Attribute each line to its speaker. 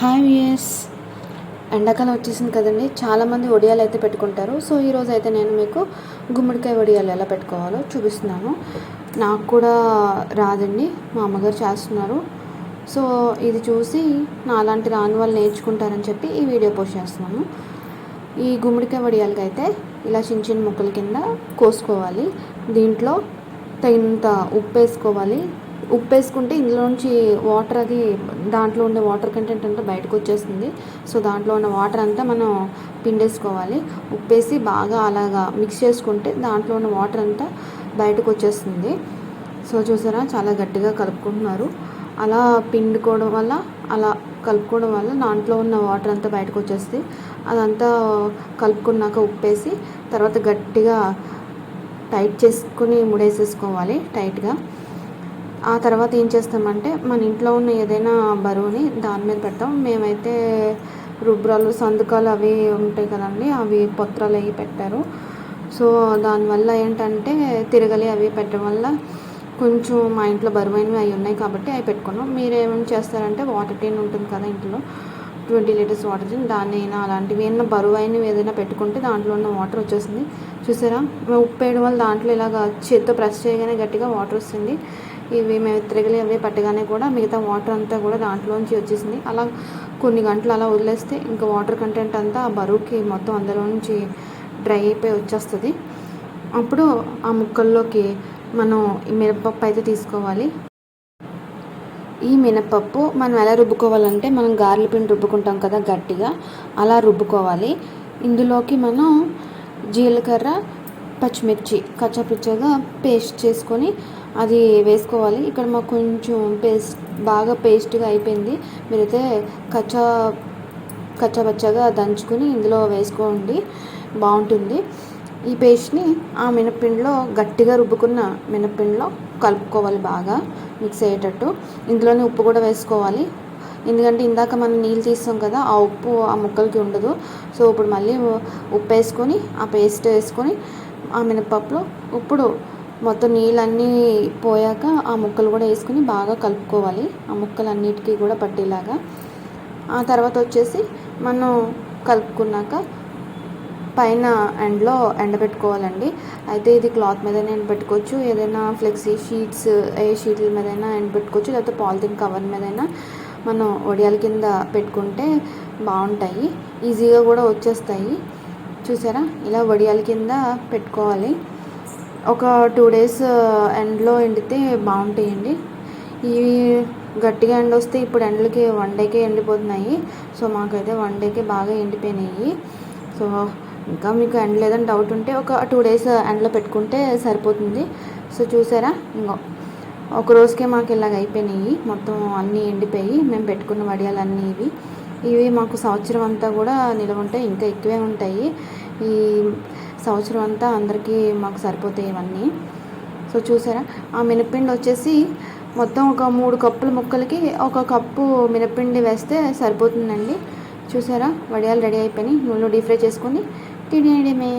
Speaker 1: Hi viewers ఎండాకాలం వచ్చేసింది కదండి. చాలామంది వడియాలు అయితే పెట్టుకుంటారు. సో ఈరోజు అయితే నేను మీకు గుమ్మడికాయ వడియాలు ఎలా పెట్టుకోవాలో చూపిస్తున్నాను. నాకు కూడా రాదండి. మా అమ్మగారు చేస్తున్నారు. సో ఇది చూసి నా అలాంటి రాని వాళ్ళు నేర్చుకుంటారని చెప్పి ఈ వీడియో పోస్ట్ చేస్తున్నాను. ఈ గుమ్మడికాయ వడియాలకి అయితే ఇలా చిన్న చిన్న ముక్కల కింద కోసుకోవాలి. దీంట్లో తగినంత ఉప్పు వేసుకోవాలి. ఉప్పు వేసుకుంటే ఇందులోంచి వాటర్ అది దాంట్లో ఉండే వాటర్ కంటెంట్ అంతా బయటకు వచ్చేస్తుంది. సో దాంట్లో ఉన్న వాటర్ అంతా మనం పిండేసుకోవాలి. ఉప్పు వేసి బాగా అలాగా మిక్స్ చేసుకుంటే దాంట్లో ఉన్న వాటర్ అంతా బయటకు వచ్చేస్తుంది. సో చూసారా? చాలా గట్టిగా కలుపుకుంటున్నారు. అలా పిండుకోవడం వల్ల అలా కలుపుకోవడం వల్ల దాంట్లో ఉన్న వాటర్ అంతా బయటకు వచ్చేస్తుంది. అదంతా కలుపుకున్నాక ఉప్పేసి తర్వాత గట్టిగా టైట్ చేసుకుని ముడేసేసుకోవాలి టైట్గా. ఆ తర్వాత ఏం చేస్తామంటే మన ఇంట్లో ఉన్న ఏదైనా బరువుని దాని మీద పెడతాం. మేమైతే రుబ్రాలు సందుకాలు అవి ఉంటాయి కదండి అవి పొత్రాలు అవి పెట్టారు. సో దానివల్ల ఏంటంటే తిరగలి అవి పెట్టడం వల్ల కొంచెం మా ఇంట్లో బరువైనవి అవి ఉన్నాయి కాబట్టి అవి పెట్టుకున్నాం. మీరు చేస్తారంటే వాటర్ టీన్ ఉంటుంది కదా ఇంట్లో ట్వంటీ లీటర్స్ వాటర్ టీన్ దాన్ని అయినా అలాంటివి ఏమైనా బరువైనవి ఏదైనా పెట్టుకుంటే దాంట్లో ఉన్న వాటర్ వచ్చేస్తుంది చూసారా? ఉప్పు వేయడం వల్ల దాంట్లో ఇలాగ చేత్తో ప్రెస్ చేయగానే గట్టిగా వాటర్ వస్తుంది. ఇవి మేము తిరగలి అవి పట్టగానే కూడా మిగతా వాటర్ అంతా కూడా దాంట్లోంచి వచ్చేసింది. అలా కొన్ని గంటలు అలా వదిలేస్తే ఇంకా వాటర్ కంటెంట్ అంతా ఆ బరువుకి మొత్తం అందులో నుంచి డ్రై అయిపోయి వచ్చేస్తుంది. అప్పుడు ఆ ముక్కల్లోకి మనం ఈ అయితే తీసుకోవాలి. ఈ మినపప్పు మనం ఎలా రుబ్బుకోవాలంటే మనం గారెల పిండి రుబ్బుకుంటాం కదా గట్టిగా అలా రుబ్బుకోవాలి. ఇందులోకి మనం జీలకర్ర పచ్చిమిర్చి కచ్చపిచ్చగా పేస్ట్ చేసుకొని అది వేసుకోవాలి. ఇక్కడ మాకు కొంచెం పేస్ట్ బాగా పేస్ట్గా అయిపోయింది. మీరైతే కచ్చా కచ్చపచ్చగా దంచుకొని ఇందులో వేసుకోండి. బాగుంటుంది. ఈ పేస్ట్ని ఆ మినప్పిండిలో గట్టిగా రుబ్బుకున్న మినప్పిండిలో కలుపుకోవాలి బాగా. మిక్స్ అయ్యేటట్టు ఇందులోనే ఉప్పు కూడా వేసుకోవాలి. ఎందుకంటే ఇందాక మనం నీళ్ళు తీస్తాం కదా ఆ ఉప్పు ఆ ముక్కలకి ఉండదు. సో ఇప్పుడు మళ్ళీ ఉప్పు వేసుకొని ఆ పేస్ట్ వేసుకొని ఆ మినపప్పులో ఇప్పుడు మొత్తం నీళ్ళన్నీ పోయాక ఆ ముక్కలు కూడా వేసుకుని బాగా కలుపుకోవాలి. ఆ ముక్కలు అన్నిటికీ కూడా పట్టేలాగా. ఆ తర్వాత వచ్చేసి మనం కలుపుకున్నాక పైన ఎండ్లో ఎండబెట్టుకోవాలండి. అయితే ఇది క్లాత్ మీదైనా ఎండబెట్టుకోవచ్చు. ఏదైనా ఫ్లెక్సీ షీట్స్ ఏ షీట్ల మీదైనా ఎండబెట్టుకోవచ్చు. లేకపోతే పాలిథిన్ కవర్ మీదైనా మనం వడియాల కింద పెట్టుకుంటే బాగుంటాయి. ఈజీగా కూడా వచ్చేస్తాయి. చూసారా? ఇలా వడియాల కింద పెట్టుకోవాలి. ఒక టూ డేస్ ఎండలో ఎండితే బాగుంటాయండి. ఇవి గట్టిగా ఎండ వస్తే ఇప్పుడు ఎండలకి వన్ డేకే ఎండిపోతున్నాయి. సో మాకైతే వన్ డేకే బాగా ఎండిపోయినాయి. సో ఇంకా మీకు ఎండ లేదని డౌట్ ఉంటే ఒక టూ డేస్ ఎండలో పెట్టుకుంటే సరిపోతుంది. సో చూసారా? ఇంకో ఒక రోజుకే మాకు ఇలాగ అయిపోయినాయి. మొత్తం అన్నీ ఎండిపోయి మేము పెట్టుకున్న వడియాలన్నీ ఇవి. ఇవి మాకు సంవత్సరం అంతా కూడా నిలవ ఉంటాయి ఇంకా ఎక్కువే ఉంటాయి. ఈ సంవత్సరం అంతా అందరికీ మాకు సరిపోతాయి ఇవన్నీ. సో చూసారా? ఆ మినపిండి వచ్చేసి మొత్తం ఒక మూడు కప్పుల ముక్కలకి ఒక కప్పు మినపిండి వేస్తే సరిపోతుందండి. చూసారా? వడియాలు రెడీ అయిపోయినాయి. నూనెలో డీప్ ఫ్రై చేసుకొని തിടിയിടുമേ